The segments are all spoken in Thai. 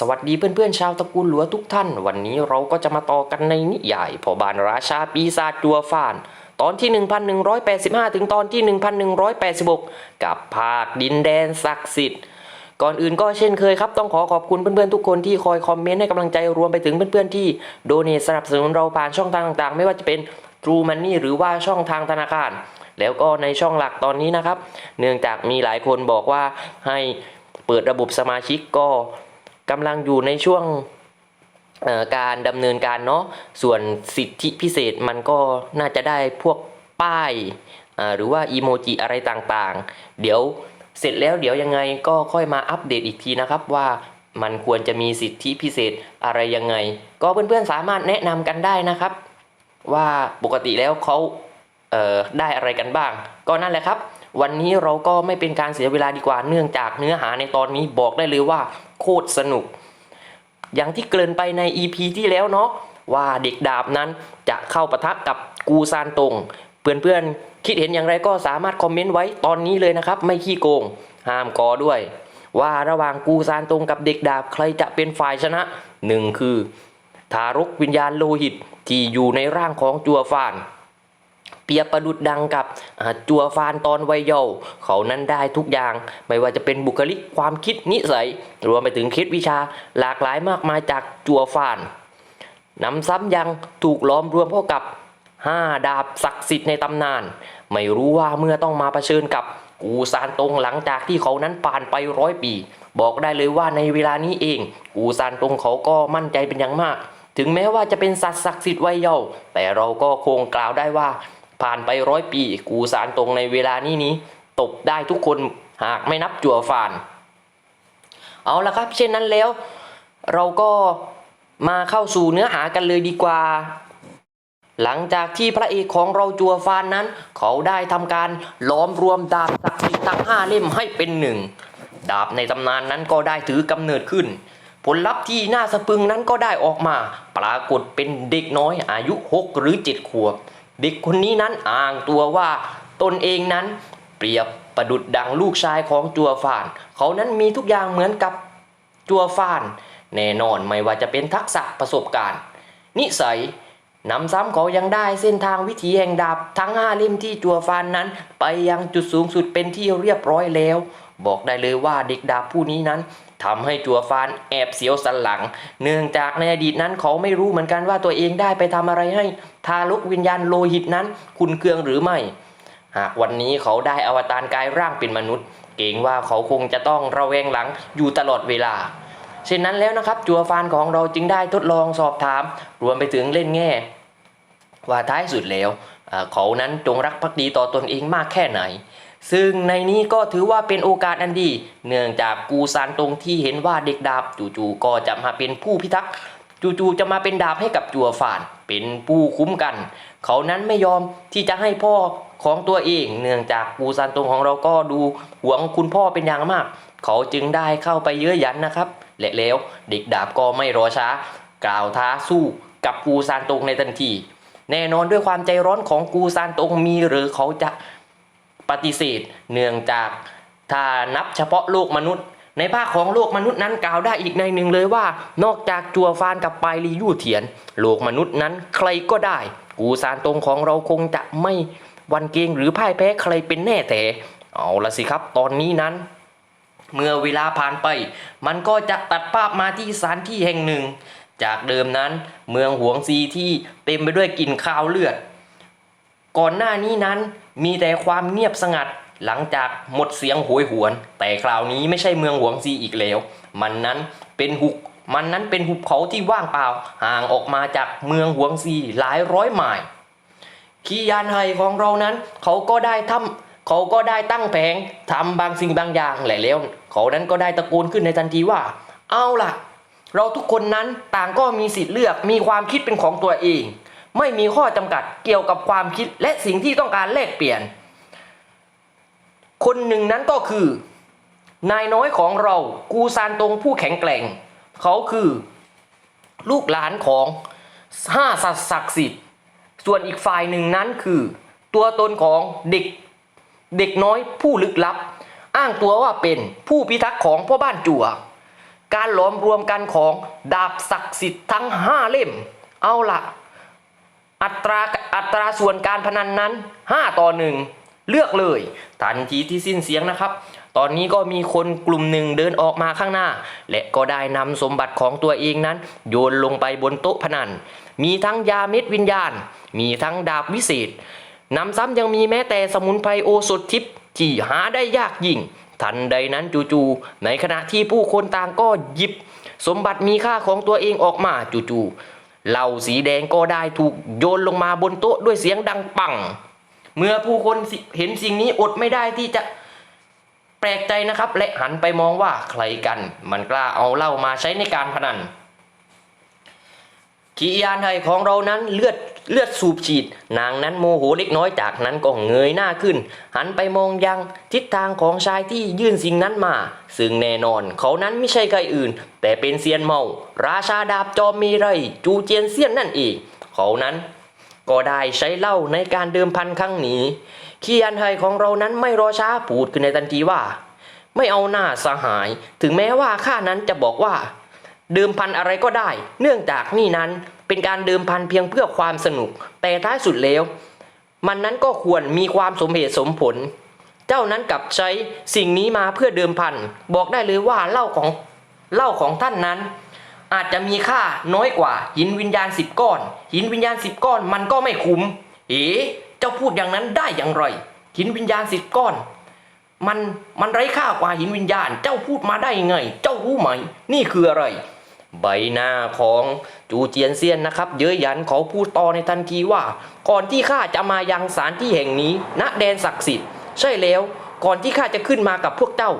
สวัสดีเพื่อนๆชาวตระกูลหลัวทุกท่าน วันนี้เราก็จะมาต่อกันในนิยายพอบานราชาปีศาจจัวฟาน ตอนที่ 1185 ถึงตอนที่ 1186 กับภาคดินแดนศักดิ์สิทธิ์ ก่อนอื่นก็เช่นเคยครับ ต้องขอขอบคุณเพื่อนๆทุกคนที่คอยคอมเมนต์ให้กำลังใจรวมไปถึงเพื่อนๆที่โดเนสนับสนุนเราผ่านช่องทางต่างๆ ไม่ว่าจะเป็น True Money หรือว่าช่องทางธนาคาร แล้วก็ในช่องหลักตอนนี้นะครับ เนื่องจากมีหลายคนบอกว่าให้เปิดระบบสมาชิกก็ กำลังอยู่ในช่วงการดำเนินการเนาะส่วนสิทธิพิเศษมันก็น่าจะได้พวกป้ายหรือว่าอีโมจิอะไรต่างๆ เดี๋ยวเสร็จแล้วเดี๋ยวยังไงก็ค่อยมาอัปเดตอีกทีนะครับว่ามันควรจะมีสิทธิพิเศษอะไรยังไง ก็เพื่อนๆสามารถแนะนำกันได้นะครับ ว่าปกติแล้วเขาเได้อะไรกันบ้าง ก็นั่นแหละครับ วันนี้เราก็ไม่เป็นการเสียเวลาดีกว่าเนื่องจากเนื้อหาในตอนนี้บอกได้เลยว่า โคตรสนุก อย่างที่เกริ่นไปใน EP ที่แล้วเนาะว่าเด็กดาบนั้นจะเข้าปะทะกับกูซานตงเพื่อนๆคิดเห็นอย่างไรก็สามารถคอมเมนต์ไว้ตอนนี้เลยนะครับ ไม่ขี้โกง ห้ามกอด้วย ว่าระหว่างกูซานตงกับเด็กดาบใครจะเป็นฝ่ายชนะหนึ่งคือ ทารกวิญญาณโลหิตที่อยู่ในร่างของจัวฟาน เปียบประดุดดังกับจัวฟานตอนวัยเยาว์เขานั้นได้ทุกอย่าง ไม่ว่าจะเป็นบุคลิกความคิดนิสัย รวมไปถึงคล็ดวิชาหลากหลายมากมายจากจัวฟานนำซ้ำยังถูกล้อมรวมเข้ากับห้าดาบศักดิ์สิทธิ์ในตำนาน ไม่รู้ว่าเมื่อต้องมาเผชิญกับกูซานตงหลังจากที่เขานั้นผ่านไปร้อยปี บอกได้เลยว่าในเวลานี้เอง กูซานตงเขาก็มั่นใจเป็นอย่างมาก ถึงแม้ว่าจะเป็นสัตว์ศักดิ์สิทธิ์วัยเยาว์แต่เราก็คงกล่าวได้ว่า ผ่านไปร้อยปีกูสารตรงในเวลานี้นี้ตกได้ทุกคนหากไม่นับจั่วฟาน เอาละครับ เช่นนั้นแล้ว เราก็มาเข้าสู่เนื้อหากันเลยดีกว่า หลังจากที่พระเอกของเราจัวฟานนั้น เขาได้ทำการล้อมรวมดาบศักดิ์สิทธิ์ทั้งห้าเล่มให้เป็นหนึ่งดาบในตำนานนั้นก็ได้ถือกำเนิดขึ้น ผลลัพธ์ที่น่าสะพึงนั้นก็ได้ออกมา ปรากฏเป็นเด็กน้อยอายุ 6 หรือ 7 ขวบ เด็กคนนี้นั้นอ้างตัวว่าตนเองนั้นเปรียบประดุดดังลูกชายของจัวฟาน เขานั้นมีทุกอย่างเหมือนกับจัวฟาน แน่นอนไม่ว่าจะเป็นทักษะประสบการณ์ นิสัยนำซ้ำเขายังได้เส้นทางวิถีแห่งดาบทั้งห้าเล่มที่จัวฟานนั้น ไปยังจุดสูงสุดเป็นที่เรียบร้อยแล้ว บอกได้เลยว่าเด็กดาบผู้นี้นั้น ทำให้จัวฟานแอบเสียวสันหลัง เนื่องจากในอดีตนั้นเขาไม่รู้เหมือนกันว่าตัวเองได้ไปทำอะไรให้ ทารกวิญญาณโลหิตนั้นคุณเคืองหรือไม่ หากวันนี้เขาได้อวตารกายร่างเป็นมนุษย์ เกรงว่าเขาคงจะต้องระแวงหลังอยู่ตลอดเวลาเช่นนั้นแล้วนะครับจัวฟานของเราจึงได้ทดลองสอบถาม รวมไปถึงเล่นแง่ ว่าท้ายสุดแล้ว เขานั้นจงรักภักดีต่อตนเองมากแค่ไหน ซึ่งในนี้ก็ถือว่าเป็นโอกาสอันดี เนื่องจากกูซานตรงที่เห็นว่าเด็กดาบจู่ๆก็จะมาเป็นผู้พิทักษ์จู่ๆจะมาเป็นดาบให้กับจัวฟาน เป็นผู้คุ้มกัน เขานั้นไม่ยอมที่จะให้พ่อของตัวเอง เนื่องจากกูซานตรงของเราก็ดูหวงคุณพ่อเป็นอย่างมาก เขาจึงได้เข้าไปเยื้อยันนะครับ และแล้วเด็กดาบก็ไม่รอช้า กล่าวท้าสู้กับกูซานตรงในทันที แน่นอนด้วยความใจร้อนของกูซานตรงมีหรือเขาจะ ปฏิเสธ เนื่องจากถ้านับเฉพาะโลกมนุษย์ ในภาคของโลกมนุษย์นั้นกล่าวได้อีกในหนึ่งเลยว่า นอกจากจัวฟานกับปายลียู่เถียน โลกมนุษย์นั้นใครก็ได้ กูซานตรงของเราคงจะไม่วันเกงหรือพ่ายแพ้ใครเป็นแน่แต่ เอาละสิครับตอนนี้นั้น เมื่อเวลาผ่านไป มันก็จะตัดภาพมาที่สถานที่แห่งหนึ่ง จากเดิมนั้นเมืองหวงซีที่เต็มไปด้วยกลิ่นคาวเลือด ก่อนหน้านี้นั้น มีแต่ความเงียบสงัดหลังจากหมดเสียงโหยหวน แต่คราวนี้ไม่ใช่เมืองหวงซีอีกแล้ว มันนั้นเป็นหุบมันนั้นเป็นหุบเขาที่ว่างเปล่า ห่างออกมาจากเมืองหวงซีหลายร้อยไมล์ขียานไฮของเรานั้น เขาก็ได้ทำเขาก็ได้ตั้งแผงทำบางสิ่งบางอย่างแหละแล้ว เขานั้นก็ได้ตะโกนขึ้นในทันทีว่า เอาล่ะ เราทุกคนนั้นต่างก็มีสิทธิ์เลือกมีความคิดเป็นของตัวเอง ไม่มีข้อจำกัดเกี่ยวกับความคิดและสิ่งที่ต้องการแลกเปลี่ยน คนหนึ่งนั้นก็คือ นายน้อยของเรากูซานตงผู้แข็งแกร่ง เขาคือ ลูกหลานของห้าสัตว์ศักดิ์สิทธิ์ ส่วนอีกฝ่ายหนึ่งนั้นคือ ตัวตนของเด็กเด็กน้อยผู้ลึกลับ อ้างตัวว่าเป็นผู้พิทักษ์ของพ่อบ้านจั่ว การหลอมรวมกันของดาบศักดิ์สิทธิ์ทั้งห้าเล่ม เอาละ อัตราอัตราส่วนการพนันนั้น 5 ต่อหนึ่งเลือกเลยทันทีที่สิ้นเสียงนะครับ ตอนนี้ก็มีคนกลุ่มหนึ่งเดินออกมาข้างหน้า และก็ได้นำสมบัติของตัวเองนั้น โยนลงไปบนโต๊ะพนัน มีทั้งยาเม็ดวิญญาณ มีทั้งดาบวิเศษนำซ้ำยังมีแม้แต่สมุนไพรโอสถทิพย์ที่หาได้ยากยิ่ง ทันใดนั้นจู่ๆในขณะที่ผู้คนต่างก็หยิบ สมบัติมีค่าของตัวเองออกมาจู่ๆ เหล่าสีแดงก็ได้ถูกโยนลงมาบนโต๊ะด้วยเสียงดังปัง เมื่อผู้คนเห็นสิ่งนี้อดไม่ได้ที่จะแปลกใจนะครับ และหันไปมองว่าใครกัน มันกล้าเอาเหล้ามาใช้ในการพนันขียานไทยของเรานั้นเลือด เลือดสูบฉีด นางนั้นโมโหเล็กน้อยจากนั้นก็เงยหน้าขึ้น หันไปมองยังทิศทางของชายที่ยื่นสิ่งนั้นมา ซึ่งแน่นอนเขานั้นไม่ใช่ใครอื่น แต่เป็นเซียนเมา ราชาดาบจอมมีไรจูเจียนเซียนนั่นเองเขานั้นก็ได้ใช้เหล้าในการเดิมพันครั้งนี้ขียานไทยของเรานั้นไม่รอช้าพูดขึ้นในทันทีว่า ไม่เอาหน้าสหาย ถึงแม้ว่าข้านั้นจะบอกว่า เดิมพันอะไรก็ได้ เนื่องจากนี่นั้น เป็นการเดิมพันเพียงเพื่อความสนุก แต่ท้ายสุดแล้ว มันนั้นก็ควรมีความสมเหตุสมผล เจ้านั้นกลับใช้สิ่งนี้มาเพื่อเดิมพัน บอกได้เลยว่าเหล้าของเหล้าของท่านนั้น อาจจะมีค่าน้อยกว่า หินวิญญาณสิบก้อน หินวิญญาณสิบก้อนมันก็ไม่คุ้ม เอ๋เจ้าพูดอย่างนั้นได้อย่างไร หินวิญญาณสิบก้อนมันมันไร้ค่ากว่าหินวิญญาณ เจ้าพูดมาได้ยังไง เจ้ารู้ไหม นี่คืออะไร ใบหน้าของจูเจียนเซียนนะครับ เย้ยหยันเขาพูดต่อในทันทีว่า ก่อนที่ข้าจะมายังสานที่แห่งนี้ ณแดนศักดิ์สิทธิ์ใช่แล้ว ก่อนที่ข้าจะขึ้นมากับพวกเจ้า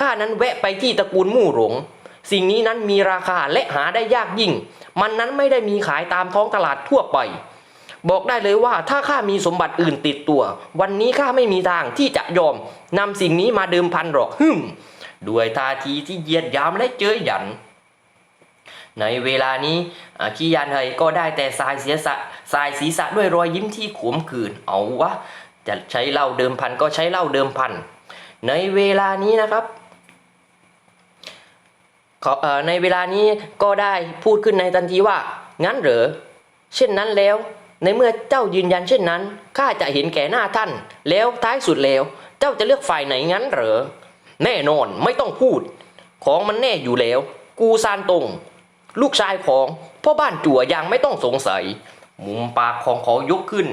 ข้านั้นแวะไปที่ตระกูลมู่หลง สิ่งนี้นั้นมีราคาและหาได้ยากยิ่ง มันนั้นไม่ได้มีขายตามท้องตลาดทั่วไป บอกได้เลยว่าถ้าข้ามีสมบัติอื่นติดตัว วันนี้ข้าไม่มีทางที่จะยอมนำสิ่งนี้มาเดิมพันหรอกฮึมด้วยท่าทีที่เยียดยามและเจ้ยหยัน ในเวลานี้ขี้ยานเฮยก็ได้แต่สายเสียสะสายศีรษะด้วยรอยยิ้มที่ขมขื่นเอาวะจะใช้เหล้าเดิมพันก็ใช้เหล้าเดิมพัน ในเวลานี้นะครับในเวลานี้ก็ได้พูดขึ้นในทันทีว่า งั้นเหรอ เช่นนั้นแล้ว ในเมื่อเจ้ายืนยันเช่นนั้นข้าจะเห็นแก่หน้าท่าน แล้วท้ายสุดแล้ว เจ้าจะเลือกฝ่ายไหนงั้นเหรอ แน่นอนไม่ต้องพูด ของมันแน่อยู่แล้ว กูซานตรง ลูกชายของพ่อบ้านจั่วยังไม่ต้องสงสัย มุมปากของเขายกขึ้น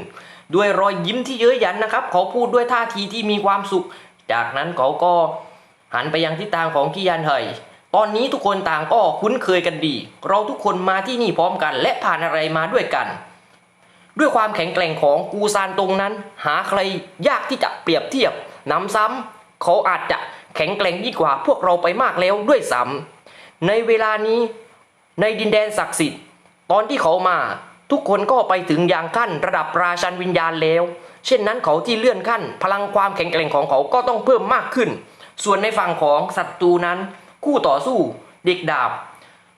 ด้วยรอยยิ้มที่เย้ยหยันนะครับ เขาพูดด้วยท่าทีที่มีความสุข จากนั้นเขาก็หันไปยังทิศทางของกิยันเฮยตอนนี้ทุกคนต่างก็คุ้นเคยกันดี เราทุกคนมาที่นี่พร้อมกัน และผ่านอะไรมาด้วยกัน ด้วยความแข็งแกร่งของกูซานตรงนั้น หาใครยากที่จะเปรียบเทียบนำซ้ำเขาอาจจะแข็งแกร่งยิ่งกว่าพวกเราไปมากแล้วด้วยซ้ำในเวลานี้ ในดินแดนศักดิ์สิทธิ์ ตอนที่เขามา ทุกคนก็ไปถึงอย่างขั้นระดับราชันวิญญาณแล้ว เช่นนั้นเขาที่เลื่อนขั้น พลังความแข็งแกร่งของเขาก็ต้องเพิ่มมากขึ้น ส่วนในฝั่งของศัตรูนั้น คู่ต่อสู้ เด็กดาบ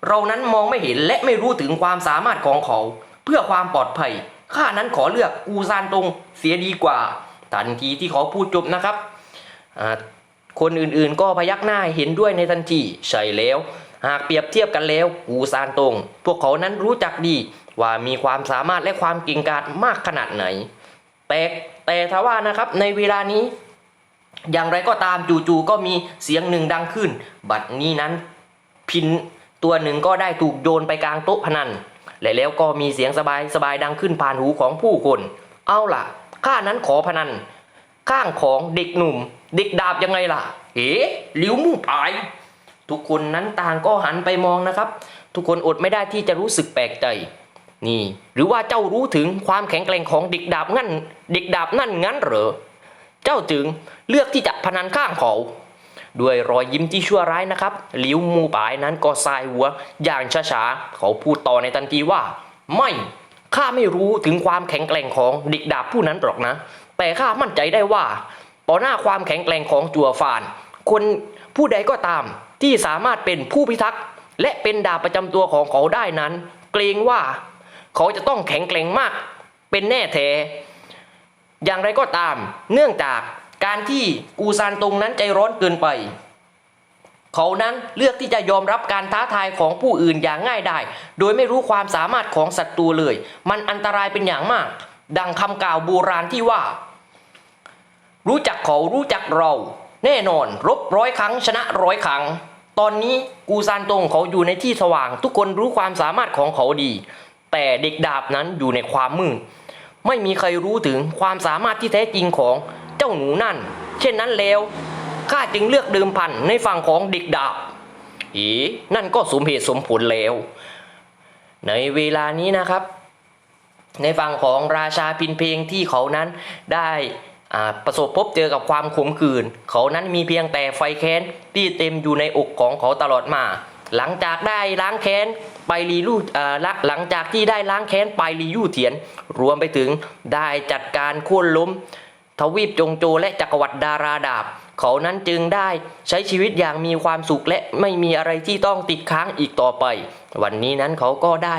เรานั้นมองไม่เห็นและไม่รู้ถึงความสามารถของเขา เพื่อความปลอดภัยข้านั้นขอเลือกกูซานตรงเสียดีกว่าทันทีที่เขาพูดจบนะครับคนอื่นๆก็พยักหน้าเห็นด้วยในทันทีใช่แล้ว หากเปรียบเทียบกันแล้วกูซานตง พวกเขานั้นรู้จักดีว่ามีความสามารถและความเก่งกาจมากขนาดไหน แต่แต่ทว่านะครับในเวลานี้ อย่างไรก็ตามจู่ๆก็มีเสียงหนึ่งดังขึ้น บัดนี้นั้นพินตัวหนึ่งก็ได้ถูกโยนไปกลางโต๊ะพนันและแล้วก็มีเสียงสบายสบายดังขึ้นผ่านหูของผู้คน เอาล่ะข้านั้นขอพนันข้างของเด็กหนุ่ม เด็กดาบยังไงล่ะ เอ๋หลิวมู่ปาย ทุกคนนั้นต่างก็หันไปมองนะครับ ทุกคนอดไม่ได้ที่จะรู้สึกแปลกใจนี่หรือว่าเจ้ารู้ถึงความแข็งแกร่งของเด็กดาบงั้นเด็กดาบนั่นงั้นเหรอเจ้าจึงเลือกที่จะพนันข้างเขาด้วยรอยยิ้มที่ชั่วร้ายนะครับหลิวมูปายนั้นก็สายหัวอย่างช้าๆเขาพูดต่อในทันทีว่า ไม่ข้าไม่รู้ถึงความแข็งแกร่งของเด็กดาบผู้นั้นหรอกนะ แต่ข้ามั่นใจได้ว่า ต่อหน้าความแข็งแกร่งของจัวฟาน คนผู้ใดก็ตาม ที่สามารถเป็นผู้พิทักษ์และเป็นดาบประจำตัวของเขาได้นั้น เกรงว่าเขาจะต้องแข็งแกร่งมาก เป็นแน่แท้อย่างไรก็ตาม เนื่องจากการที่กูซานตรงนั้นใจร้อนเกินไป เขานั้นเลือกที่จะยอมรับการท้าทายของผู้อื่นอย่างง่ายดายโดยไม่รู้ความสามารถของศัตรูเลย มันอันตรายเป็นอย่างมาก ดังคำกล่าวโบราณที่ว่า รู้จักเขารู้จักเรา แน่นอน รบร้อยครั้งชนะร้อยครั้ง ตอนนี้กูซานตงเขาอยู่ในที่สว่าง ทุกคนรู้ความสามารถของเขาดี แต่เด็กดาบนั้นอยู่ในความมืดไม่มีใครรู้ถึงความสามารถที่แท้จริงของเจ้าหนูนั่น เช่นนั้นแล้วข้าจึงเลือกเดิมพันในฝั่งของเด็กดาบอีนั่นก็สมเหตุสมผลแล้ว ในเวลานี้นะครับ ในฝั่งของราชาพินเพลงที่เขานั้นได้ ประสบพบเจอกับความขมขื่นเขานั้นมีเพียงแต่ไฟแค้นที่เต็มอยู่ในอกของเขาตลอดมา หลังจากได้ล้างแค้นไปรีลู่ละหลังจากที่ได้ล้างแค้นไปรียู่เถียน รวมไปถึงได้จัดการโค่นล้ม ทวีปจงโจและจักรวรรดิดาราดาบ เขานั้นจึงได้ใช้ชีวิตอย่างมีความสุขและไม่มีอะไรที่ต้องติดค้างอีกต่อไป วันนี้นั้นเขาก็ได้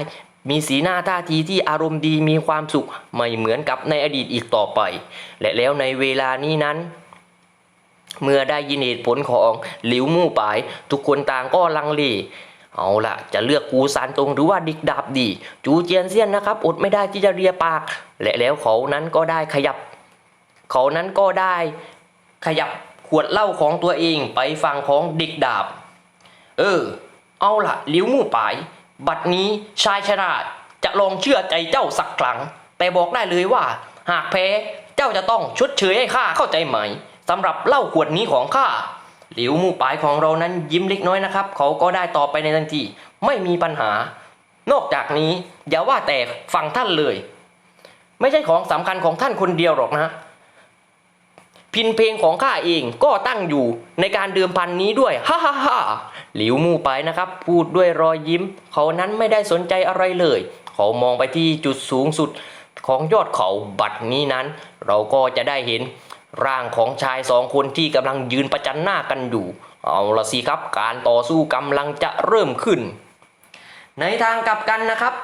มีสีหน้าท่าทีที่อารมณ์ดีมีความสุข ไม่เหมือนกับในอดีตอีกต่อไป และแล้วในเวลานี้นั้น เมื่อได้ยินเหตุผลของหลิวมู่ปาย ทุกคนต่างก็ลังเลเอาละจะเลือกกูซานตรงหรือว่าดิกดาบดี จูเจียนเซียนนะครับ อดไม่ได้ที่จะเรียปาก และแล้วเขานั้นก็ได้ขยับ เขานั้นก็ได้ขยับขวดเหล้าของตัวเองไปฝั่งของดิกดาบ เออ เอาละหลิวมู่ปาย บัดนี้ชายชราจะลองเชื่อใจเจ้าสักครั้ง แต่บอกได้เลยว่า หากแพ้เจ้าจะต้องชดเชยให้ข้าเข้าใจไหมสำหรับเหล้าขวดนี้ของข้าหลิวมู่ปายของเรานั้นยิ้มเล็กน้อยนะครับ เขาก็ได้ตอบไปในทันทีไม่มีปัญหา นอกจากนี้อย่าว่าแต่ฟังท่านเลย ไม่ใช่ของสำคัญของท่านคนเดียวหรอกนะพินเพลงของข้าเองก็ตั้งอยู่ในการเดิมพันนี้ด้วย ฮ่าฮ่าฮ่า หลิวมู่ไปนะครับ พูดด้วยรอยยิ้ม เขานั้นไม่ได้สนใจอะไรเลย เขามองไปที่จุดสูงสุดของยอดเขาบัดนี้นั้น เราก็จะได้เห็นร่างของชายสองคนที่กำลังยืนประจันหน้ากันอยู่ เอาละสิครับ การต่อสู้กำลังจะเริ่มขึ้น ในทางกลับกันนะครับ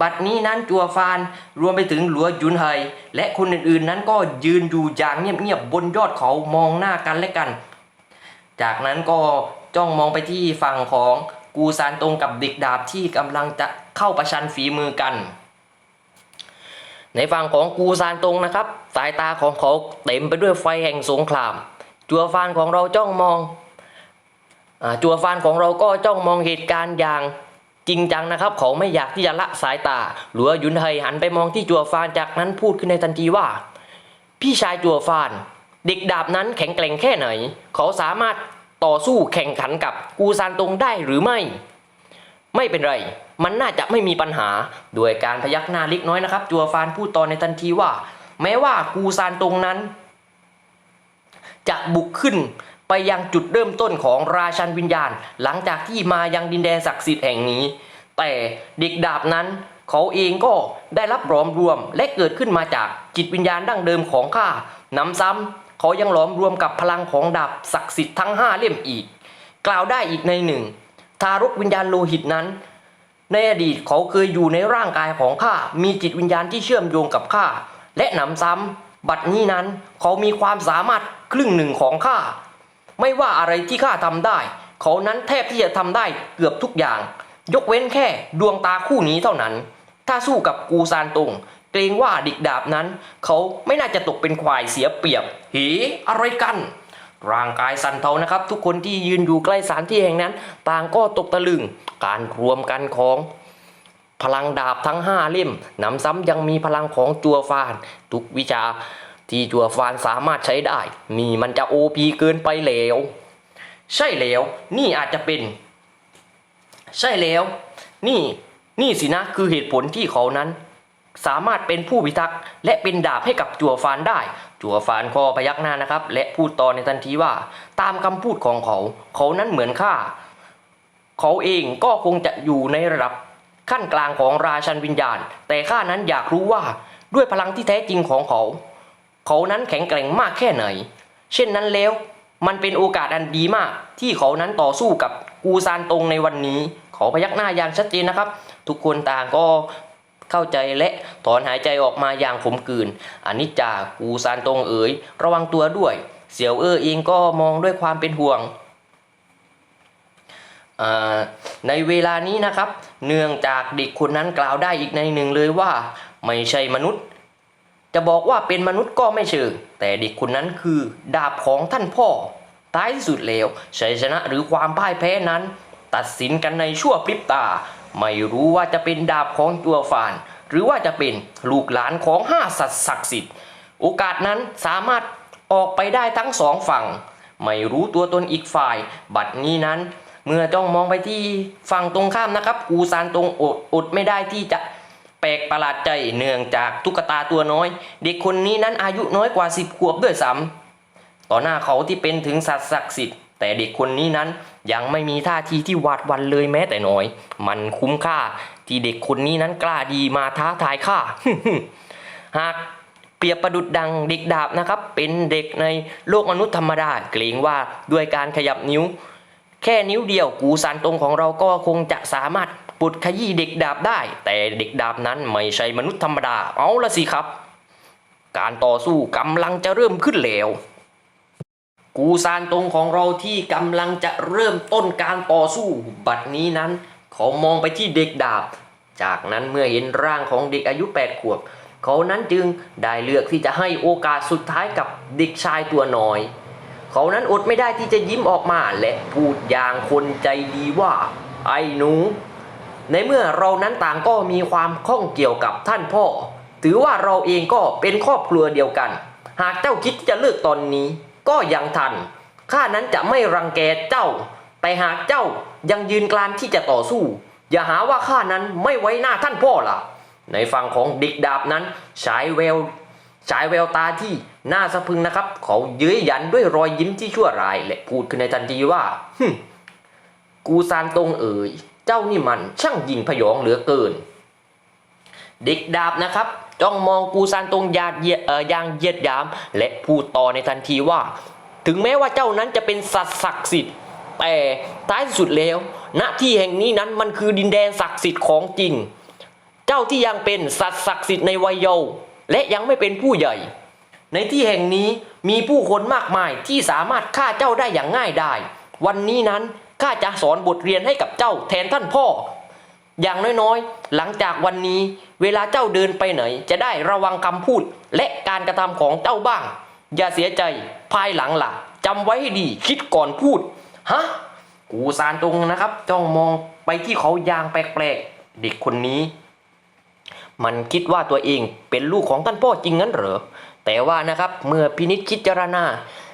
บัดนี้นั้นจัวฟานรวมไปถึงหลัวยุนเฮยและคนอื่นๆนั้นก็ยืนอยู่อย่างเงียบๆบนยอดเขามองหน้ากันและกัน จากนั้นก็ จ้องมองไปที่ฝั่งของกูซานตรงกับเด็กดาบที่กำลังจะเข้าประชันฝีมือกัน ในฝั่งของกูซานตรงนะครับ สายตาของเขาเต็มไปด้วยไฟแห่งสงคราม จัวฟานของเราจ้องมองอจัวฟานของเราก็จ้องมองเหตุการณ์อย่างจริงจังนะครับ เขาไม่อยากที่จะละสายตา หลัวยุนเฮยหันไปมองที่จัวฟานจากนั้นพูดขึ้นในทันทีว่า พี่ชายจัวฟาน เด็กดาบนั้นแข็งแกร่งแค่ไหน เขาสามารถ ต่อสู้แข่งขันกับกูซานตงได้หรือไม่ ไม่เป็นไร มันน่าจะไม่มีปัญหาด้วยการพยักหน้าเล็กน้อยนะครับ จัวฟานพูดต่อในทันทีว่า แม้ว่ากูซานตงนั้น จะบุกขึ้นไปยังจุดเริ่มต้นของราชันวิญญาณ หลังจากที่มายังดินแดนศักดิ์สิทธิ์แห่งนี้ แต่เด็กดาบนั้นเขาเองก็ได้รับหลอมรวมและเกิดขึ้นมาจากจิตวิญญาณดั้งเดิมของข้านำซ้ำ เขายังหลอมรวมกับพลังของดาบศักดิ์สิทธิ์ทั้งห้าเล่มอีก กล่าวได้อีกในหนึ่ง ทารกวิญญาณโลหิตนั้น ในอดีตเขาเคยอยู่ในร่างกายของข้า มีจิตวิญญาณที่เชื่อมโยงกับข้า และหนำซ้ำ บัดนี้นั้นเขามีความสามารถครึ่งหนึ่งของข้า ไม่ว่าอะไรที่ข้าทำได้ เขานั้นแทบที่จะทำได้เกือบทุกอย่าง ยกเว้นแค่ดวงตาคู่นี้เท่านั้น ถ้าสู้กับกูซานตง เกรงว่าดิกดาบนั้น เขาไม่น่าจะตกเป็นควายเสียเปรียบเฮ้อะไรกัน ร่างกายสั่นเทานะครับ ทุกคนที่ยืนอยู่ใกล้สถานที่แห่งนั้น ต่างก็ตกตะลึง การรวมกันของพลังดาบทั้งห้าเล่มนำซ้ำยังมีพลังของจัวฟาน ทุกวิชาที่จัวฟานสามารถใช้ได้มีมันจะโอพีเกินไปแล้ว ใช่แล้ว นี่อาจจะเป็น ใช่แล้ว นี่ นี่สินะคือเหตุผลที่เขานั้น สามารถเป็นผู้พิทักษ์และเป็นดาบให้กับจัวฟานได้ จัวฟานก็พยักหน้านะครับ และพูดต่อในทันทีว่า ตามคำพูดของเขา เขานั้นเหมือนข้าเขาเองก็คงจะอยู่ในระดับขั้นกลางของราชันวิญญาณ แต่ข้านั้นอยากรู้ว่าด้วยพลังที่แท้จริงของเขา เขานั้นแข็งแกร่งมากแค่ไหน เช่นนั้นแล้ว มันเป็นโอกาสอันดีมากที่เขานั้นต่อสู้กับกูซานตรงในวันนี้ขาพยักหน้าอย่างชัดเจนนะครับ ทุกคนต่างก็ เข้าใจและถอนหายใจออกมาอย่างขมขื่นอันนี้จากูซานตรงเอ๋ย ระวังตัวด้วย เสี่ยวเอ้อเองก็มองด้วยความเป็นห่วง ในเวลานี้นะครับ เนื่องจากเด็กคนนั้นกล่าวได้อีกในหนึ่งเลยว่า ไม่ใช่มนุษย์ จะบอกว่าเป็นมนุษย์ก็ไม่เชิง แต่เด็กคนนั้นคือดาบของท่านพ่อ ท้ายที่สุดแล้วชัยชนะหรือความพ่ายแพ้นั้น ตัดสินกันในชั่วพริบตา ไม่รู้ว่าจะเป็นดาบของตัวฟาน หรือว่าจะเป็นลูกหลานของห้าสัตว์ศักดิ์สิทธิ์ โอกาสนั้นสามารถออกไปได้ทั้งสองฝั่ง ไม่รู้ตัวตนอีกฝ่าย บัดนี้นั้น เมื่อจ้องมองไปที่ฝั่งตรงข้ามนะครับกูซานตรงอดอดไม่ได้ที่จะแปลกประหลาดใจเนื่องจากตุ๊กตาตัวน้อย เด็กคนนี้นั้นอายุน้อยกว่าสิบขวบด้วยซ้ำต่อหน้าเขาที่เป็นถึงสัตว์ศักดิ์สิทธิ์แต่เด็กคนนี้นั้น ยังไม่มีท่าทีที่หวาดวันเลยแม้แต่น้อย มันคุ้มค่าที่เด็กคนนี้นั้นกล้าดีมาท้าทายข้าหากเปรียบประดุดดังเด็กดาบนะครับ เป็นเด็กในโลกมนุษย์ธรรมดา เกรงว่าด้วยการขยับนิ้ว แค่นิ้วเดียวกูซานตรงของเราก็คงจะสามารถปุดขยี้เด็กดาบได้ แต่เด็กดาบนั้นไม่ใช่มนุษย์ธรรมดา เอาละสิครับ การต่อสู้กำลังจะเริ่มขึ้นแล้ว กูซานตรงของเราที่กำลังจะเริ่มต้นการต่อสู้บัดนี้นั้น เขามองไปที่เด็กดาบ จากนั้นเมื่อเห็นร่างของเด็กอายุ 8 ขวบ เขานั้นจึงได้เลือกที่จะให้โอกาสสุดท้ายกับเด็กชายตัวน้อย เขานั้นอดไม่ได้ที่จะยิ้มออกมาและพูดอย่างคนใจดีว่า ไอ้หนู ในเมื่อเรานั้นต่างก็มีความข้องเกี่ยวกับท่านพ่อ ถือว่าเราเองก็เป็นครอบครัวเดียวกัน หากเจ้าคิดจะเลิกตอนนี้ ก็ยังทัน ข้านั้นจะไม่รังแกเจ้า แต่หากเจ้ายังยืนกรานที่จะต่อสู้ อย่าหาว่าข้านั้นไม่ไว้หน้าท่านพ่อล่ะ ในฝั่งของเด็กดาบนั้นฉายแววฉายแววตาที่น่าสะพึงนะครับ เขาเย้ยหยันด้วยรอยยิ้มที่ชั่วร้าย และพูดขึ้นในทันทีว่าฮึกูซานตรงเอ๋ยเจ้านี่มันช่างยิงพยองเหลือเกินเด็กดาบนะครับ จ้องมองกูซานตรงยาดเยียเอ่อย่างเยียดยาม และพูดต่อในทันทีว่า ถึงแม้ว่าเจ้านั้นจะเป็นสัตว์ศักดิ์สิทธิ์แต่ท้ายสุดแล้ว ณที่แห่งนี้นั้นมันคือดินแดนศักดิ์สิทธิ์ของจริง เจ้าที่ยังเป็นสัตว์ศักดิ์สิทธิ์ในวัยเยาว์และยังไม่เป็นผู้ใหญ่ ในที่แห่งนี้มีผู้คนมากมายที่สามารถฆ่าเจ้าได้อย่างง่ายได้วันนี้นั้นข้าจะสอนบทเรียนให้กับเจ้าแทนท่านพ่อ อย่างน้อยๆ หลังจากวันนี้ เวลาเจ้าเดินไปไหน จะได้ระวังคำพูด และการกระทำของเจ้าบ้าง อย่าเสียใจภายหลังล่ะจำไว้ให้ดีคิดก่อนพูดฮะกูซานตรงนะครับ จ้องมองไปที่เขายางแปลกๆ เด็กคนนี้ มันคิดว่าตัวเองเป็นลูกของท่านพ่อจริงงั้นเหรอ แต่ว่านะครับเมื่อพินิจคิดจารณา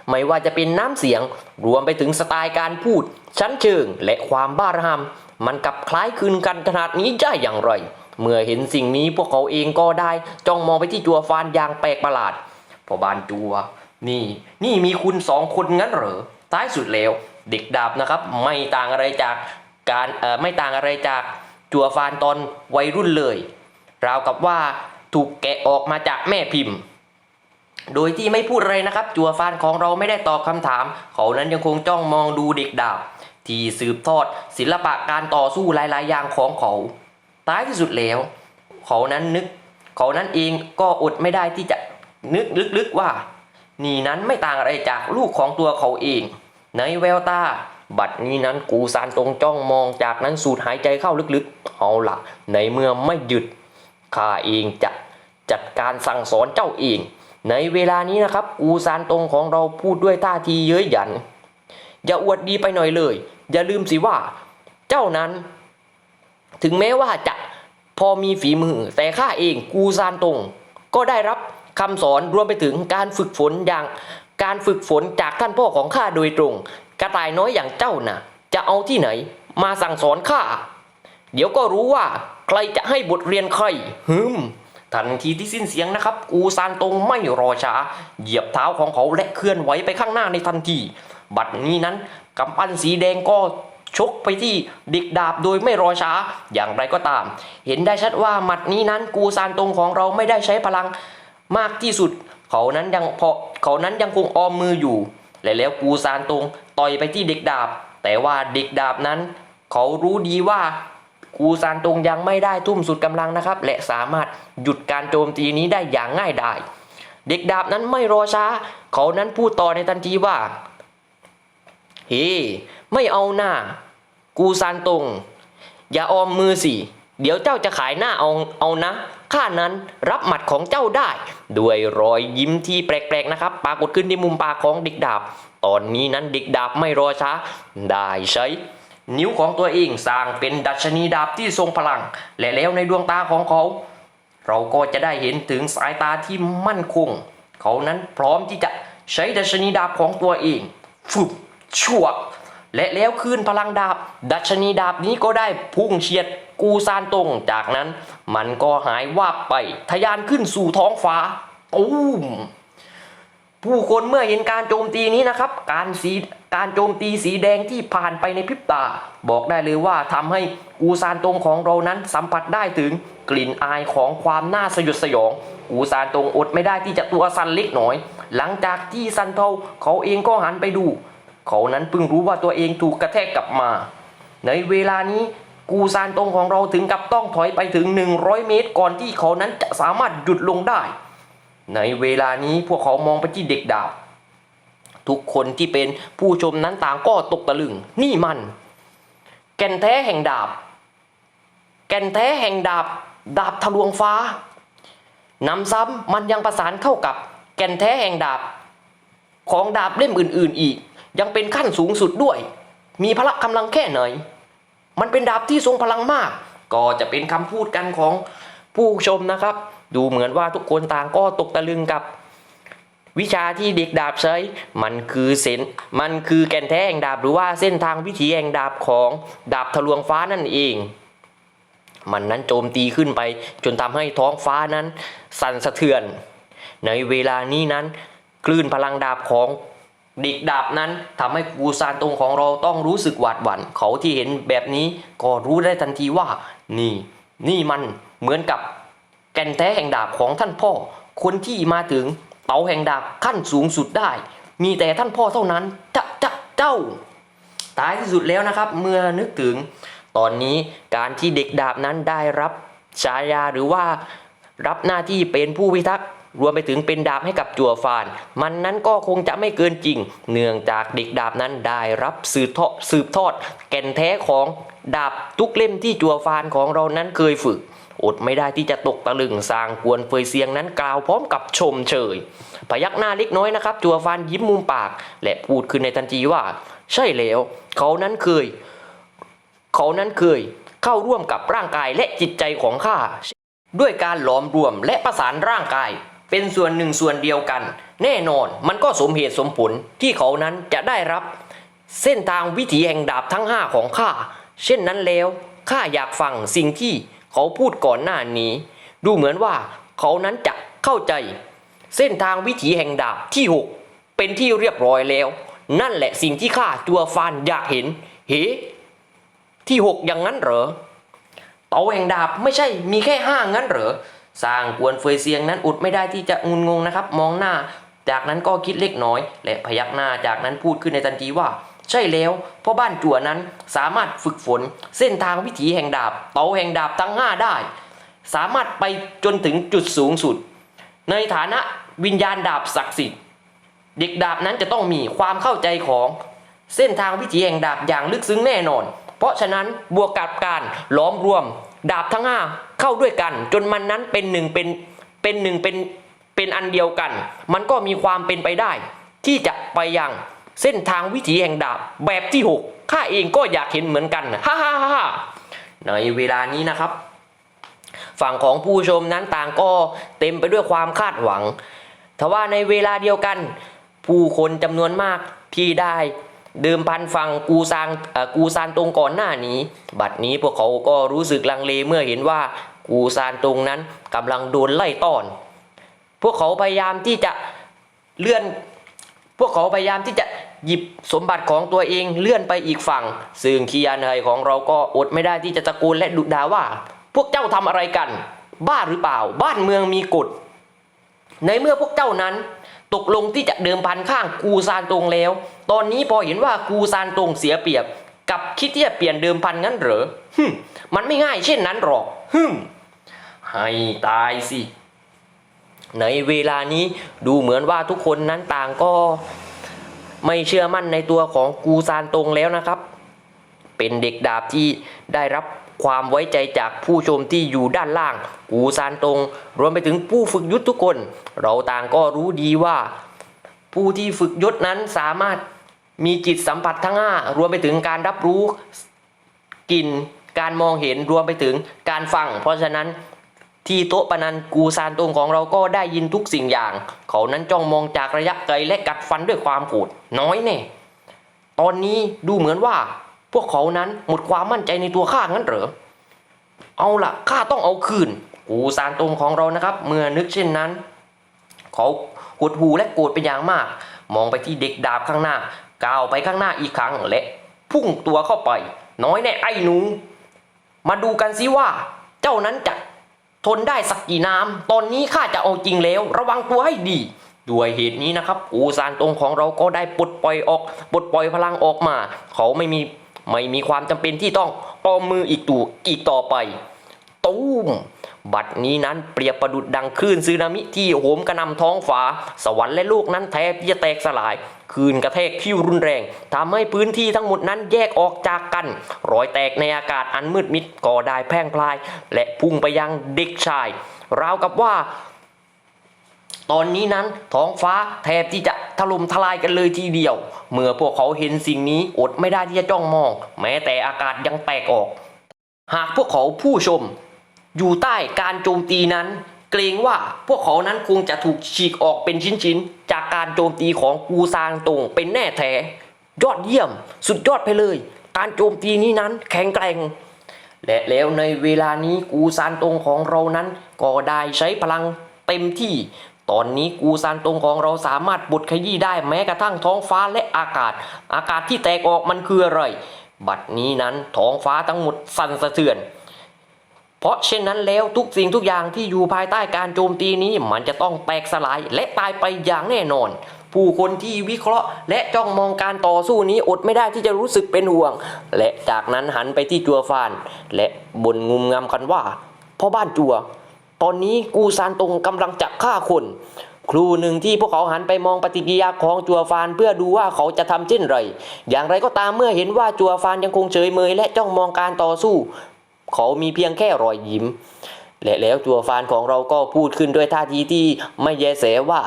ไม่ว่าจะเป็นน้ำเสียง รวมไปถึงสไตล์การพูด ชั้นเชิงและความบ้าระหำ มันกลับคล้ายคลึงกันขนาดนี้ได้อย่างไร เมื่อเห็นสิ่งนี้พวกเขาเองก็ได้จ้องมองไปที่จัวฟานอย่างแปลกประหลาดพอบานจัว นี่ นี่มีคุณสองคนงั้นเหรอท้ายสุดแล้ว เด็กดาบนะครับ ไม่ต่างอะไรจากการเอ่อไม่ต่างอะไรจากจัวฟานตอนวัยรุ่นเลย ราวกับว่าถูกแกะออกมาจากแม่พิมพ์ โดยที่ไม่พูดอะไรนะครับ จัวฟานของเราไม่ได้ตอบคำถาม เขานั้นยังคงจ้องมองดูเด็กดาบ ที่สืบทอดศิลปะการต่อสู้หลาย ๆ อย่างของเขาท้ายที่สุดแล้ว เขานั้นนึก เขานั้นเองก็อดไม่ได้ที่จะนึกลึกๆว่า นี่นั้นไม่ต่างอะไรจากลูกของตัวเขาเอง ในแววตาบัดนี้นั้นกูซานตรงจ้องมองจากนั้นสูดหายใจเข้าลึกๆ เอาละในเมื่อไม่หยุดข้าเองจะจัดการสั่งสอนเจ้าเอง ในเวลานี้นะครับ กูซานตรงของเราพูดด้วยท่าทีเย้ยหยัน อย่าอวดดีไปหน่อยเลย อย่าลืมสิว่า เจ้านั้น ถึงแม้ว่าจะพอมีฝีมือ แต่ข้าเองกูซานตง ก็ได้รับคำสอนรวมไปถึงการฝึกฝนอย่าง การฝึกฝนจากท่านพ่อของข้าโดยตรง กระต่ายน้อยอย่างเจ้าน่ะ จะเอาที่ไหน มาสั่งสอนข้าเดี๋ยวก็รู้ว่า ใครจะให้บทเรียนใครฮึมทันทีที่สิ้นเสียงนะครับ กูซานตงไม่รอช้า เหยียบเท้าของเขาและเคลื่อนไหวไปข้างหน้าในทันที บัดนี้นั้นกำปั้นสีแดงก็ชกไปที่เด็กดาบโดยไม่รอช้าอย่างไรก็ตาม เห็นได้ชัดว่าหมัดนี้นั้นกูซานตงของเราไม่ได้ใช้พลังมากที่สุด เขานั้นยังพอเขานั้นยังคงออมมืออยู่ และแล้วกูซานตงต่อยไปที่เด็กดาบ แต่ว่าเด็กดาบนั้น เขารู้ดีว่ากูซานตงยังไม่ได้ทุ่มสุดกำลังนะครับ และสามารถหยุดการโจมตีนี้ได้อย่างง่ายได้เด็กดาบนั้นไม่รอช้า เขานั้นพูดต่อในทันทีว่า เฮ้ไม่เอาหน้า กูซานตรง อย่าออมมือสิ เดี๋ยวเจ้าจะขายหน้าเอาเอานะข้านั้นรับหมัดของเจ้าได้ ด้วยรอยยิ้มที่แปลกๆนะครับปรากฏขึ้นที่มุมปากของเด็กดาบ ตอนนี้นั้นเด็กดาบไม่รอช้า ได้ใช้ นิ้วของตัวเองสร้างเป็นดัชนีดาบที่ทรงพลัง และแล้วในดวงตาของเขา เราก็จะได้เห็นถึงสายตาที่มั่นคง เขานั้นพร้อมที่จะใช้ดัชนีดาบของตัวเองฟุบ ชั่วและแล้วคืนพลังดาบ ดัชนีดาบนี้ก็ได้พุ่งเฉียดกูซานตรงจากนั้น มันก็หายวาบไปทะยานขึ้นสู่ท้องฟ้าตูมผู้คนเมื่อเห็นการโจมตีนี้นะครับ การสีการโจมตีสีแดงที่ผ่านไปในพริบตา บอกได้เลยว่าทำให้กูซานตรงของเรานั้นสัมผัสได้ถึงกลิ่นอายของความน่าสยดสยอง กูซานตรงอดไม่ได้ที่จะตัวสั่นเล็กน้อย หลังจากที่ซันเทาเขาเองก็หันไปดู เขานั้นเพิ่งรู้ว่าตัวเองถูกกระแทกกลับมา ในเวลานี้กูซานตรงของเราถึงกับต้องถอยไปถึง 100 เมตร ก่อนที่เขานั้นจะสามารถหยุดลงได้ ในเวลานี้พวกเขามองไปที่เด็กดาบทุกคนที่เป็นผู้ชมนั้นต่างก็ตกตะลึง นี่มัน แก่นแท้แห่งดาบ แก่นแท้แห่งดาบ ดาบทะลวงฟ้านำซ้ำมันยังประสานเข้ากับ แก่นแท้แห่งดาบ ของดาบเล่มอื่น ๆ อีก ยังเป็นขั้นสูงสุดด้วย มีพละกำลังแค่ไหน มันเป็นดาบที่ทรงพลังมาก ก็จะเป็นคำพูดกันของผู้ชมนะครับ ดูเหมือนว่าทุกคนต่างก็ตกตะลึงกับ วิชาที่เด็กดาบใช้ มันคือเส้นมันคือแก่นแท้แห่งดาบหรือว่าเส้นทางวิถีแห่งดาบของดาบทะลวงฟ้านั่นเอง มันนั้นโจมตีขึ้นไป จนทำให้ท้องฟ้านั้น สั่นสะเทือน ในเวลานี้นั้นคลื่นพลังดาบของ ด็กดาบนั้นทำให้กูซานตรงของเราต้องรู้สึกหวาดหวั่นเขาที่เห็นแบบนี้ก็รู้ได้ทันทีว่า นี่ นี่มันเหมือนกับแก่นแท้แห่งดาบของท่านพ่อ คนที่มาถึงเตาแห่งดาบขั้นสูงสุดได้ มีแต่ท่านพ่อเท่านั้นจะจะเจ้าท้ายที่สุดแล้วนะครับ เมื่อนึกถึง ตอนนี้การที่เด็กดาบนั้นได้รับฉายาหรือว่ารับหน้าที่เป็นผู้พิทักษ์ รวมไปถึงเป็นดาบให้กับจัวฟาน มันนั้นก็คงจะไม่เกินจริง เนื่องจากเด็กดาบนั้นได้รับสืบทอดสืบทอด แก่นแท้ของดาบทุกเล่มที่จัวฟานของเรานั้นเคยฝึก อดไม่ได้ที่จะตกตะลึงสร้างกวนเฟยเซียงนั้นกล่าวพร้อมกับชมเชยพยักหน้าเล็กน้อยนะครับ จัวฟานยิ้มมุมปาก และพูดขึ้นในทันทีว่า ใช่แล้ว เขานั้นเคย เขานั้นเคย เข้าร่วมกับร่างกายและจิตใจของข้าด้วยการหลอมรวมและประสานร่างกาย เป็นส่วนหนึ่งส่วนเดียวกัน แน่นอนมันก็สมเหตุสมผลที่เขานั้นจะได้รับเส้นทางวิถีแห่งดาบทั้งห้าของข้า เช่นนั้นแล้วข้าอยากฟังสิ่งที่เขาพูดก่อนหน้านี้ ดูเหมือนว่าเขานั้นจะเข้าใจ เส้นทางวิถีแห่งดาบที่หกเป็นที่เรียบร้อยแล้ว นั่นแหละสิ่งที่ข้าตัวฟานอยากเห็น เฮที่หกอย่างนั้นเหรอเตาแห่งดาบไม่ใช่มีแค่ห้างั้นเหรอ สร้างกวนเฟยเซียงนั้นอุดไม่ได้ที่จะงุนงงนะครับ มองหน้า จากนั้นก็คิดเล็กน้อย และพยักหน้าจากนั้นพูดขึ้นในทันทีว่า ใช่แล้วเพราะบ้านจั่วนั้นสามารถฝึกฝน เส้นทางวิถีแห่งดาบ เตาแห่งดาบทั้งห้าได้ สามารถไปจนถึงจุดสูงสุด ในฐานะวิญญาณดาบศักดิ์สิทธิ์เด็กดาบนั้นจะต้องมีความเข้าใจของเส้นทางวิถีแห่งดาบอย่างลึกซึ้งแน่นอน เพราะฉะนั้นบวกกับการล้อมรวม ดาบทั้งห้า เข้าด้วยกัน จนมันนั้นเป็นหนึ่งเป็นเป็นหนึ่งเป็นเป็นอันเดียวกัน มันก็มีความเป็นไปได้ ที่จะไปยังเส้นทางวิถีแห่งดาบแบบที่หกข้าเองก็อยากเห็นเหมือนกันฮ่าฮ่าฮ่าในเวลานี้นะครับ ฝั่งของผู้ชมนั้นต่างก็เต็มไปด้วยความคาดหวังทว่าในเวลาเดียวกัน ผู้คนจำนวนมากที่ได้เดิมพันฟังกูซางกูซานตรงก่อนหน้านี้ บัดนี้พวกเขาก็รู้สึกลังเลเมื่อเห็นว่า กูซานตรงนั้นกำลังโดนไล่ต้อน พวกเขาพยายามที่จะเลื่อน พวกเขาพยายามที่จะหยิบสมบัติของตัวเองเลื่อนไปอีกฝั่ง ซึ่งคียานเฮยของเราก็อดไม่ได้ที่จะตะโกนและดุด่าว่า พวกเจ้าทำอะไรกัน บ้าหรือเปล่า บ้านเมืองมีกฎ ในเมื่อพวกเจ้านั้นตกลงที่จะเดิมพันข้างกูซานตรงแล้ว ตอนนี้พอเห็นว่ากูซานตรงเสียเปรียบ กับคิดที่จะเปลี่ยนเดิมพันงั้นเหรอฮึมันไม่ง่ายเช่นนั้นหรอก ฮึมให้ตายสิ ในเวลานี้ดูเหมือนว่าทุกคนนั้นต่างก็ไม่เชื่อมั่นในตัวของกูซานตรงแล้วนะครับ เป็นเด็กดาบที่ได้รับความไว้ใจจากผู้ชมที่อยู่ด้านล่าง กูซานตรง รวมไปถึงผู้ฝึกยุทธทุกคน เราต่างก็รู้ดีว่า ผู้ที่ฝึกยศนั้นสามารถมีจิตสัมผัสทั้งห้ารวมไปถึงการรับรู้กลิ่น การมองเห็นรวมไปถึงการฟัง เพราะฉะนั้นที่โต๊ะปนันกูซานตงของเราก็ได้ยินทุกสิ่งอย่าง เขานั้นจ้องมองจากระยะไกลและกัดฟันด้วยความโกรธน้อยแน่ตอนนี้ดูเหมือนว่า พวกเขานั้นหมดความมั่นใจในตัวข้างั้นเหรอเอาล่ะข้าต้องเอาคืน กูซานตงของเรานะครับ เมื่อนึกเช่นนั้น เขาหดหูและโกรธเป็นอย่างมาก มองไปที่เด็กดาบข้างหน้าก้าวไปข้างหน้าอีกครั้งและพุ่งตัวเข้าไป น้อยแน่ไอ้หนู มาดูกันซิว่า เจ้านั้นจะทนได้สักกี่น้ำ ตอนนี้ข้าจะเอาจริงแล้ว ระวังตัวให้ดี ด้วยเหตุนี้นะครับ อูซานตรงของเราก็ได้ปลดปล่อยออกปลดปล่อยพลังออกมา เขาไม่มีไม่มีความจำเป็นที่ต้องออมมืออีกตัวอีกต่อไป ตูม บัดนี้นั้นเปรียบประดุดดังคลื่นซึนามิที่โหมกระนำท้องฟ้า สวรรค์และโลกนั้นแทบจะแตกสลายคลื่นกระแทกที่รุนแรงทำให้พื้นที่ทั้งหมดนั้นแยกออกจากกัน รอยแตกในอากาศอันมืดมิดก็ได้แพร่งพลาย และพุ่งไปยังเด็กชาย ราวกับว่า ตอนนี้นั้นท้องฟ้าแทบที่จะถล่มทลายกันเลยทีเดียว เมื่อพวกเขาเห็นสิ่งนี้อดไม่ได้ที่จะจ้องมอง แม้แต่อากาศยังแตกออก หากพวกเขาผู้ชม อยู่ใต้การโจมตีนั้น เกรงว่าพวกเขานั้นคงจะถูกฉีกออกเป็นชิ้นๆ จากการโจมตีของกูซางตงเป็นแน่แท้ ยอดเยี่ยมสุดยอดไปเลย การโจมตีนี้นั้นแข็งแกร่งและแล้วในเวลานี้กูซานตงของเรานั้น ก็ได้ใช้พลังเต็มที่ ตอนนี้กูซานตงของเราสามารถบดขยี้ได้แม้กระทั่งท้องฟ้าและอากาศ อากาศที่แตกออกมันคืออะไร บัดนี้นั้นท้องฟ้าทั้งหมดสั่นสะเทือน เพราะเช่นนั้นแล้วทุกสิ่งทุกอย่างที่อยู่ภายใต้การโจมตีนี้มันจะต้องแตกสลายและตายไปอย่างแน่นอน ผู้คนที่วิเคราะห์ และจ้องมองการต่อสู้นี้อดไม่ได้ที่จะรู้สึกเป็นห่วง และจากนั้นหันไปที่จัวฟาน และบ่นงุมงำกันว่าพ่อบ้านจัว ตอนนี้กูซานตรงกำลังจะฆ่าคนครูหนึ่งที่พวกเขาหันไปมองปฏิกิริยาของจัวฟานเพื่อดูว่าเขาจะทำเช่นไร อย่างไรก็ตามเมื่อเห็นว่าจัวฟานยังคงเฉยเมยและจ้องมองการต่อสู้ เขามีเพียงแค่รอยยิ้ม และแล้วจัวฟานของเราก็พูดขึ้นด้วยท่าทีที่ไม่แยแสว่า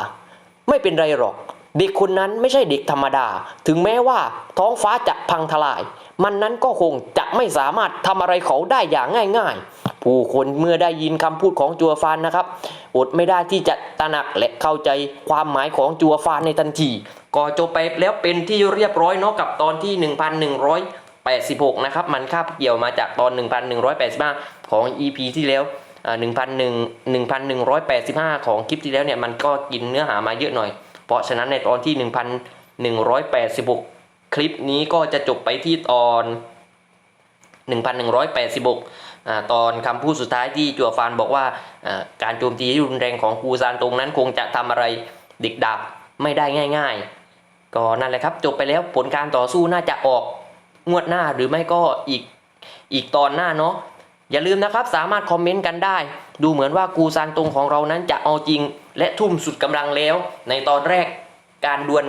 ไม่เป็นไรหรอก เด็กคนนั้นไม่ใช่เด็กธรรมดา ถึงแม้ว่าท้องฟ้าจะพังทลาย มันนั้นก็คงจะไม่สามารถทำอะไรเขาได้อย่างง่ายๆ ผู้คนเมื่อได้ยินคำพูดของจัวฟานนะครับอดไม่ได้ที่จะตระหนักและเข้าใจความหมายของจัวฟานในทันทีก็จบไปแล้วเป็นที่เรียบร้อยเนาะกับตอนที่ 86 นะครับ มันคาบเกี่ยวมาจากตอน 1185 ของ EP ที่แล้วอ่า1,100 1,185 ของคลิปที่แล้วเนี่ย มันก็กินเนื้อหามาเยอะหน่อย เพราะฉะนั้นในตอนที่ 1,186 คลิปนี้ก็จะจบไปที่ตอน 1,186อตอนคำพูดสุดท้ายที่จัวฟานบอกว่าอ่าการโจมตีที่รุนแรงของกูซานตรงนั้นคงจะทำอะไรเด็กดาบไม่ได้ง่าย ๆ ก็นั่นแหละครับ จบไปแล้วผลการต่อสู้น่าจะออก งวดหน้าหรือไม่ก็อีกอีกตอนหน้าเนาะอย่าลืมนะครับสามารถคอมเมนต์กันได้ ดูเหมือนว่ากูซานตรงของเรานั้นจะเอาจริง และทุ่มสุดกำลังแล้ว ในตอนแรกการดวล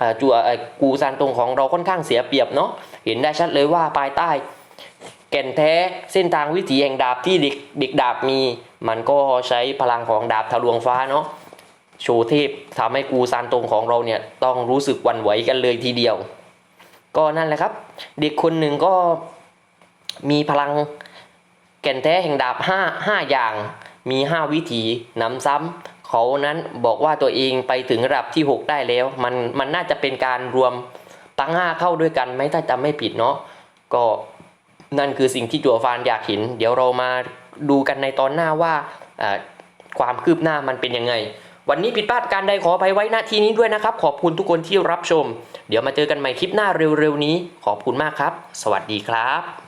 อ่อจัวกูซานตรงของเราค่อนข้างเสียเปรียบเนาะเห็นได้ชัดเลยว่าภายใต้ แก่นแท้เส้นทางวิถีแห่งดาบที่เด็กเด็กดาบมี มันก็ใช้พลังของดาบทะลวงฟ้าเนาะโชว์เทพทำให้กูซานตรงของเราเนี่ยต้องรู้สึกวันไหวกันเลยทีเดียว ก็นั่นแหละครับ เด็กคนหนึ่งก็มีพลังแก่นแท้แห่งดาบห้าห้าอย่าง มีห้าวิถีนำซ้ำเขานั้นบอกว่าตัวเองไปถึงระดับที่ 6 ได้แล้ว มันมันน่าจะเป็นการรวมตั้งห้าเข้าด้วยกันไหมถ้าจำไม่ผิดเนาะก็นั่นคือสิ่งที่จัวฟานอยากเห็น เดี๋ยวเรามาดูกันในตอนหน้าว่าความคืบหน้ามันเป็นยังไง วันนี้ผิดพลาดการใดขออภัยไว้ณที่นี้ด้วยนะครับ ขอบคุณทุกคนที่รับชม เดี๋ยวมาเจอกันใหม่คลิปหน้าเร็วๆนี้ ขอบคุณมากครับ สวัสดีครับ